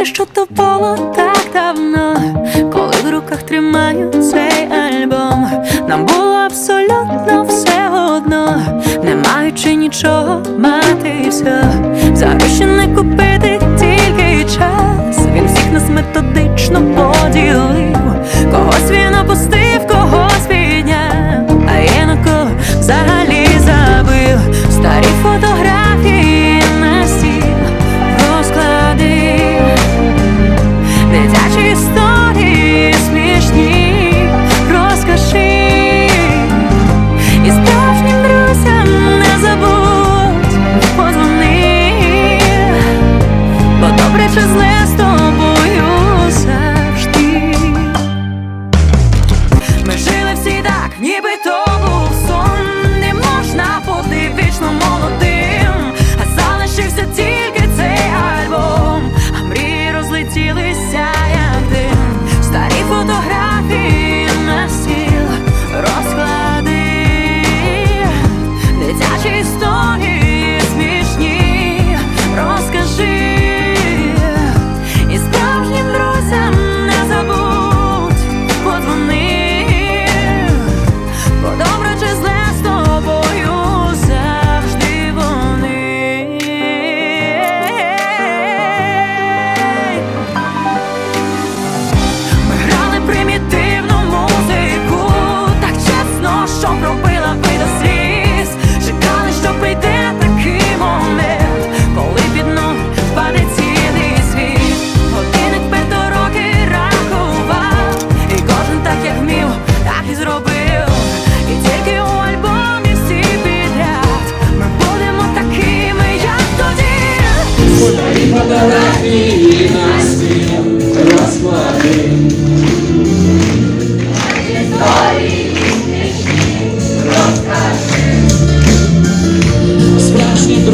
здається, що то було так давно, коли в руках тримаю цей альбом, нам було абсолютно все одно, не маючи нічого матися, і все, зараз ще не купив.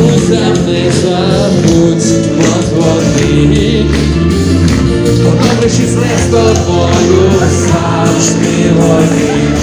друзям не забудьмо дзвони. Добре, щасливо з тобою завжди вони.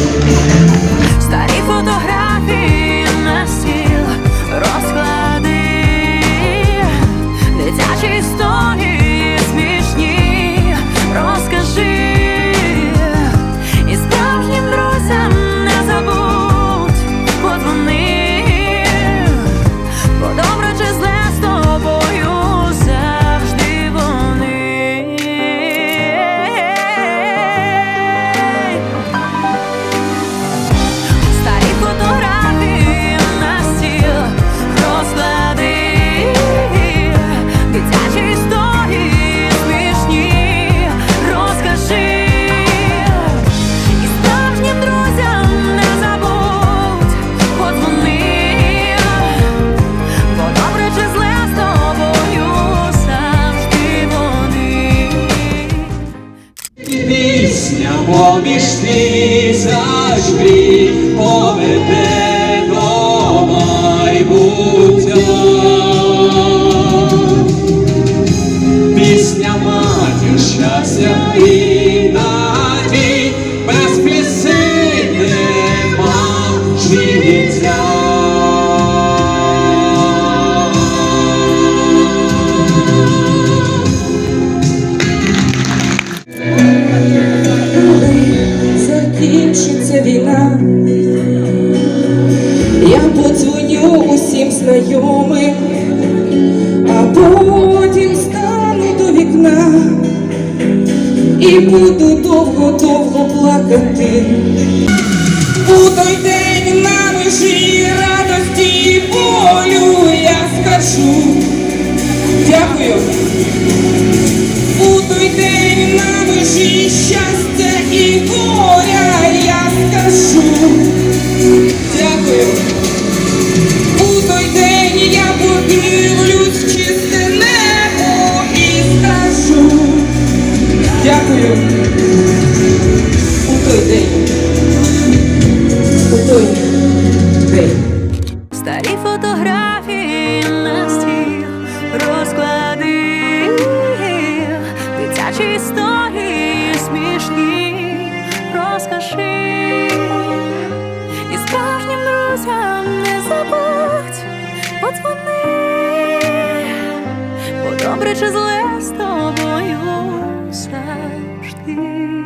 поміж ти мрій поведе. а потім стану до вікна і буду довго-довго плакати. У той день на межі радості і болю я скажу. Дякую. кажи, і справжнім друзям не забудь, подзвони, бо добре чи зле з тобою завжди.